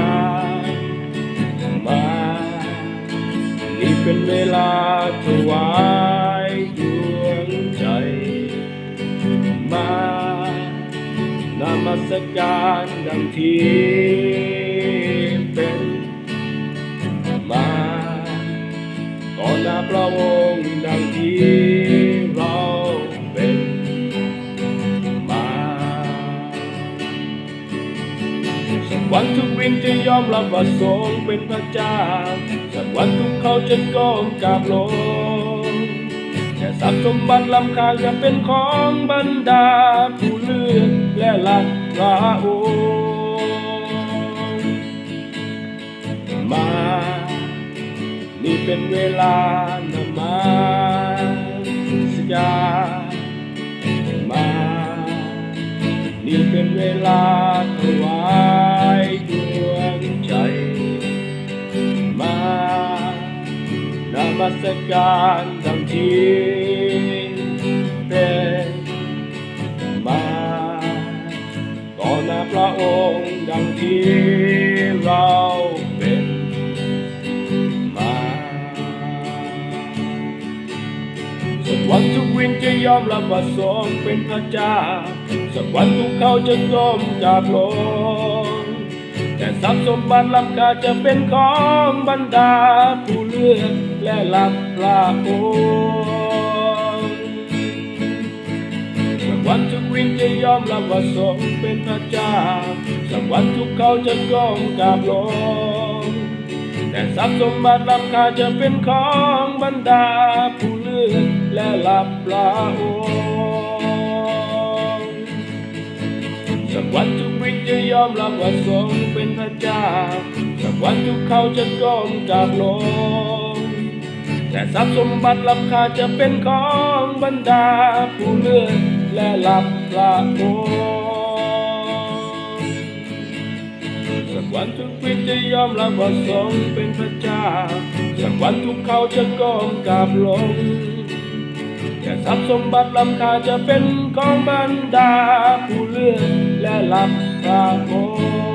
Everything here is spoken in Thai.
ามา นี่เป็นเวลาถวายดวงใจ มานมัสการดังที่เป็น มาต่อหน้าพระองค์ดังที่ สักวันทุกวินจะยอมรับว่าทรงเป็นพระเจ้า สักวันทุกเขาจะก้มกราบลงแต่ทรัพย์สมบัติล้ำค่าจะเป็นของบรรดา ผู้เลือกและรักพระองค์มา นี่เป็นเวลานมาสการมา นี่เป็นเวลาถวาย มัสการดังที่เป็นมาต่อหน้าพระองค์ดังที่เราเป็นมาสักวันทุกวินจะยอมรับว่าทรงเป็นพระเจ้าสักวันทุกเขาจะก้มกราบลง แต่ทรัพย์สมบัติล้ำค่าจะเป็นของบรรดาผู้เลือกและรับพระองสักวันทุกวินจะยอมรับว่าทรงเป็นพระเจ้าสักวันทุกเขาจะก้มกราบลงแต่ทรัพย์สมบัติล้ำค่าจะเป็นของบรรดาผู้เลือกและรับพระอง ยอมรับว่าทรงเป็นพระเจ้าสักวันทุกเขาจะก้มกราบลงแต่ทรัพย์สมบัติล้ำค่าจะเป็นของบรรดาผู้เลื่อกและรับพระองค์สักวันทุกวิญจะยอมรับว่าทรงเป็นพระเจ้าสักวันทุกเขาจะก้มกราบลงแต่ทรัพย์สมบัติลำค่าจะเป็นของบรรดาผู้เลื่อกและรับ amor.